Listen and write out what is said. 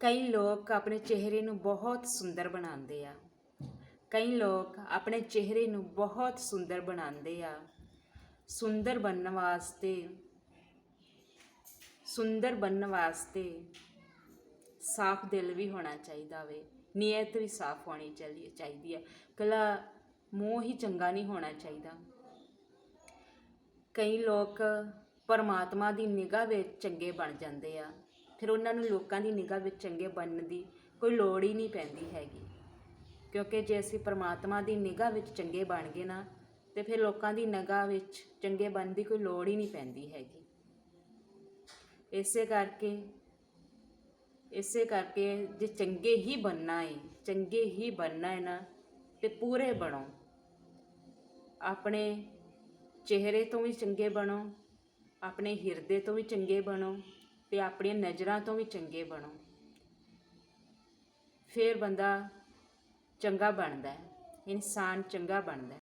ਕਈ ਲੋਕ ਆਪਣੇ ਚਿਹਰੇ ਨੂੰ ਬਹੁਤ ਸੁੰਦਰ ਬਣਾਉਂਦੇ ਆ। ਕਈ ਲੋਕ ਆਪਣੇ ਚਿਹਰੇ ਨੂੰ ਬਹੁਤ ਸੁੰਦਰ ਬਣਾਉਂਦੇ ਆ। ਸੁੰਦਰ ਬਣਨ ਵਾਸਤੇ, ਸੁੰਦਰ ਬਣਨ ਵਾਸਤੇ ਸਾਫ਼ ਦਿਲ ਵੀ ਹੋਣਾ ਚਾਹੀਦਾ ਵੇ। ਨੀਅਤ ਵੀ ਸਾਫ਼ ਹੋਣੀ ਚਾਹੀਦੀ ਚਾਹੀਦੀ ਹੈ ਕਲਾ ਮੂੰਹ ਹੀ ਚੰਗਾ ਨਹੀਂ ਹੋਣਾ ਚਾਹੀਦਾ। ਕਈ ਲੋਕ ਪਰਮਾਤਮਾ ਦੀ ਨਿਗਾਹ ਵਿੱਚ ਚੰਗੇ ਬਣ ਜਾਂਦੇ ਆ। ਫਿਰ ਉਹਨਾਂ ਨੂੰ ਲੋਕਾਂ ਦੀ ਨਿਗਾਹ ਵਿੱਚ ਚੰਗੇ ਬਣਨ ਦੀ ਕੋਈ ਲੋੜ ਹੀ ਨਹੀਂ ਪੈਂਦੀ ਹੈਗੀ। ਕਿਉਂਕਿ ਜੇ ਅਸੀਂ ਪਰਮਾਤਮਾ ਦੀ ਨਿਗਾਹ ਵਿੱਚ ਚੰਗੇ ਬਣ ਗਏ ਨਾ, ਤੇ ਫਿਰ ਲੋਕਾਂ ਦੀ ਨਿਗਾਹ ਵਿੱਚ ਚੰਗੇ ਬਣਨ ਦੀ ਕੋਈ ਲੋੜ ਹੀ ਨਹੀਂ ਪੈਂਦੀ ਹੈਗੀ। ਇਸੇ ਕਰਕੇ ਇਸੇ ਕਰਕੇ ਜੇ ਚੰਗੇ ਹੀ ਬਣਨਾ ਹੈ ਚੰਗੇ ਹੀ ਬਣਨਾ ਹੈ ਨਾ, ਤੇ ਪੂਰੇ ਬਣੋ। ਆਪਣੇ ਚਿਹਰੇ ਤੋਂ ਵੀ ਚੰਗੇ ਬਣੋ, ਆਪਣੇ ਹਿਰਦੇ ਤੋਂ ਵੀ ਚੰਗੇ ਬਣੋ। ਤੇ ਆਪਣੀਆਂ ਨਜ਼ਰਾਂ ਤੋਂ ਵੀ ਚੰਗੇ ਬਣੋ। ਫਿਰ ਬੰਦਾ ਚੰਗਾ ਬਣਦਾ ਹੈ, ਇਨਸਾਨ ਚੰਗਾ ਬਣਦਾ